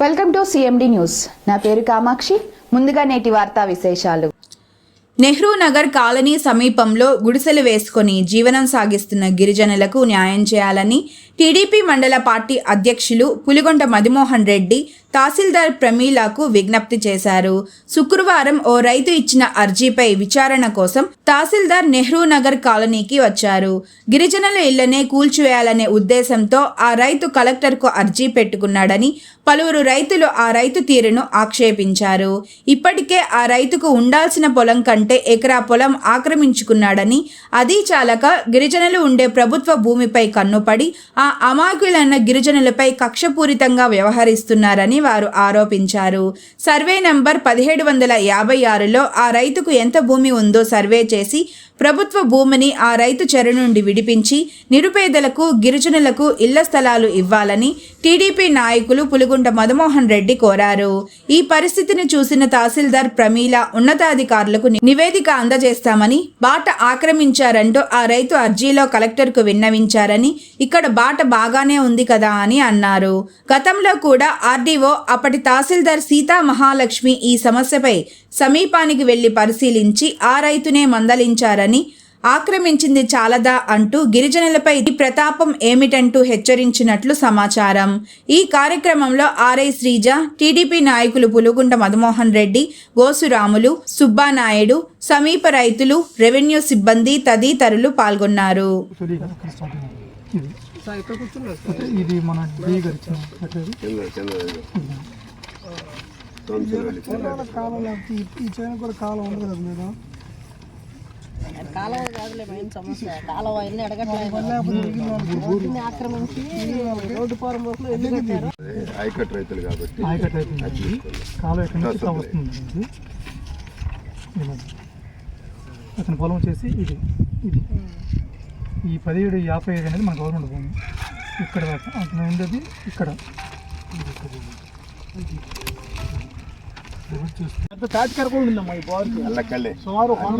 Welcome to CMD news నా పేరు కామాక్షి. ముందుగా నేటి వార్తా విశేషాలు. నెహ్రూ నగర్ కాలనీ సమీపంలో గుడిసెలు వేసుకొని జీవనం సాగిస్తున్న గిరిజనులకు న్యాయం చేయాలని టీడీపీ మండల పార్టీ అధ్యక్షులు పులిగొండ మధుమోహన్ రెడ్డి తహసీల్దార్ ప్రమీలాకు విజ్ఞప్తి చేశారు. శుక్రవారం ఓ రైతు ఇచ్చిన అర్జీపై విచారణ కోసం తహసీల్దార్ నెహ్రూ నగర్ కాలనీకి వచ్చారు. గిరిజనుల ఇళ్ళనే కూల్చివేయాలనే ఉద్దేశంతో ఆ రైతు కలెక్టర్కు అర్జీ పెట్టుకున్నాడని పలువురు రైతులు ఆ రైతు తీరును ఆక్షేపించారు. ఇప్పటికే ఆ రైతుకు ఉండాల్సిన పొలం కంటే ఎకరా పొలం ఆక్రమించుకున్నాడని అది చాలక గిరిజనులు ఉండే ప్రభుత్వ భూమిపై కన్నుపడి ఆ అమాయకులైన గిరిజనులపై కక్షపూరితంగా వ్యవహరిస్తున్నారని వారు ఆరోపించారు. సర్వే నంబర్ పదిహేడు వందల యాభై ఆరులో ఆ రైతుకు ఎంత భూమి ఉందో సర్వే చేసి ప్రభుత్వ భూమిని ఆ రైతు చెర నుండి విడిపించి నిరుపేదలకు గిరిజనులకు ఇళ్ళ స్థలాలు ఇవ్వాలని టీడీపీ నాయకులు పులిగుంట మదమోహన్ రెడ్డి కోరారు. ఈ పరిస్థితిని చూసిన తహసీల్దార్ ప్రమీల ఉన్నతాధికారులకు నివేదిక అందజేస్తామని బాట ఆక్రమించారంటూ ఆ రైతు అర్జీలో కలెక్టర్కు విన్నవించారని ఇక్కడ బాట బాగానే ఉంది కదా అని అన్నారు. గతంలో కూడా ఆర్డీఓ అప్పటి తహసీల్దార్ సీతా మహాలక్ష్మి ఈ సమస్యపై సమీపానికి వెళ్ళి పరిశీలించి ఆ రైతునే మందలించారని ఆక్రమించింది చాలదా అంటూ గిరిజనులపై ఈ ప్రతాపం ఏమిటంటూ హెచ్చరించినట్లు సమాచారం. ఈ కార్యక్రమంలో ఆర్ఐ శ్రీజ టీడీపీ నాయకులు పులుగుంట మదమోహన్ రెడ్డి గోసురాములు సుబ్బానాయుడు సమీప రైతులు రెవెన్యూ సిబ్బంది తదితరులు పాల్గొన్నారు. ఇది మన. కాలం లేకపోతే ఈ- ఈ చైనా కూడా కాలం ఉంది కదా మేడం? కాలువ కాదులే మెయిన్ సమస్య. కాలువ అన్ని అడగట్లేదు ఆక్రమించి రోడ్డు ఫారం వరకు ఎందుకు పెట్టారు ఆయకట్టు రైతులు కాబట్టి ఆయకట్టు అయిపోయింది కాలం ఎక్కడి నుంచి వస్తుంది. అతని పొలం వచ్చేసి ఇది ఇది. ఈ పదిహేడు యాభై ఐదు అనేది మన గవర్నమెంట్ భూమి. ఇక్కడ అతను ఉండేది ఇక్కడ. అల్లకల్లే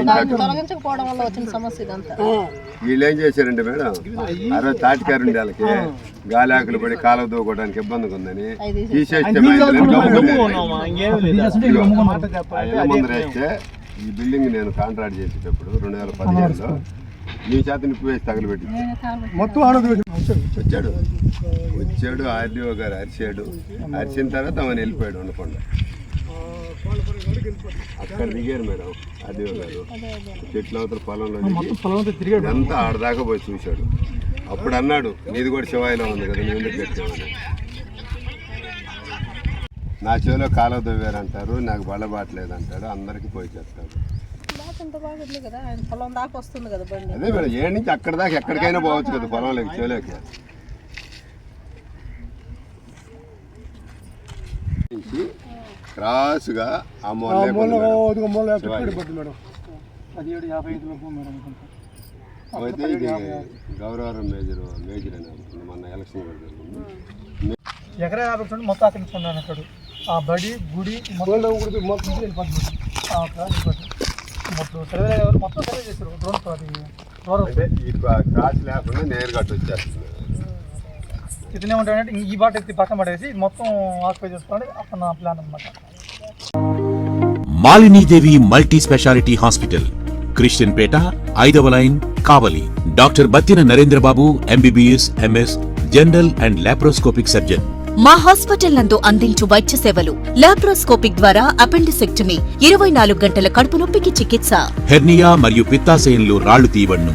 దాన్ని తొలగించకపోవడం వల్ల వచ్చిన సమస్య ఇదంతా. వీళ్ళు ఏం చేశారంటే మేడం ఆ రోజు తాటికారు ఉండే వాళ్ళకి గాలి ఆకులు పడి కాలువ దూకోవడానికి ఇబ్బందిగా ఉందని తీసేస్తే మా ఇంట్లో గమ్ముకున్నారు. ఇదిగో, ఆ ఇళ్ళ ముందర వేస్తే ఈ బిల్డింగ్ నేను కాంట్రాక్ట్ చేసేటప్పుడు రెండు వేల పదిహేనులో మీ చేత నిప్పు వేసి తగలబెట్టి మొత్తం వచ్చాడు. వచ్చాడు. ఆర్డీఓ గారు అరిచాడు. అరిచిన తర్వాత ఆమెను వెళ్ళిపోయాడు ఉండకుండా. అక్కడ దిగారు మేడం ఆర్డీఓ గారు చెట్ల అవతల పొలంలో అంతా ఆడదాకా పోయి చూశాడు. అప్పుడు అన్నాడు నీది కూడా శివాయిలో ఉంది కదా నేను ఎందుకు కట్టామని నా చెవిలో కాలువ దొవ్వారంటారు నాకు బళ్ళబాట్లేదు అంటాడు అందరికీ పోయి బండి. అదే మేడం ఏడు నుంచి అక్కడ దాకా ఎక్కడికైనా పోవచ్చు కదా పొలంలోకి చెవిలోకి. నుంచి క్రాస్గా ఆ మూలనే ఉంది మేడం. శివాయి. పదిహేడు యాభై ఐదు లోపు మేడం అనుకుంటా. అయితే ఇది గౌరవరం మేజర్ మేజర్ అని అనుకుంది మొన్న ఎలక్షన్ కూడా జరిగింది. ఎకరా యాభై సెంట్లు మొత్తం ఉన్నాను అక్కడ. ఆ బడి గుడి మొత్తం మొత్తం. మొత్తం సర్వే ఎవరు మొత్తం సర్వే చేశారు. డ్రోన్ ఈ క్రాస్ లేకుండా నేరుగా వచ్చేస్తుంది. ఇతనే ఉంటాడంటే ఈ బాట ఎత్తి పక్కన పడేసి మొత్తం ఆక్యుపై చేసుకోవాలి. అప్పుడు నా ప్లాన్ అనమాట Malinidevi multi speciality hospital Christian Peta ఐదవ line Kavali. Doctor Battina Narendrababu MBBS MS general and laparoscopic surgeon. మా హాస్పిటల్ నందు అందించు వైద్య సేవలు. లాప్రోస్కోపిక్ ద్వారా అపెండిసెక్టమీ ఇరవై నాలుగు గంటల కడుపు నొప్పికి చికిత్స. హెర్నియా మరియు పిత్తాశయంలో రాళ్ళు తీయబడును.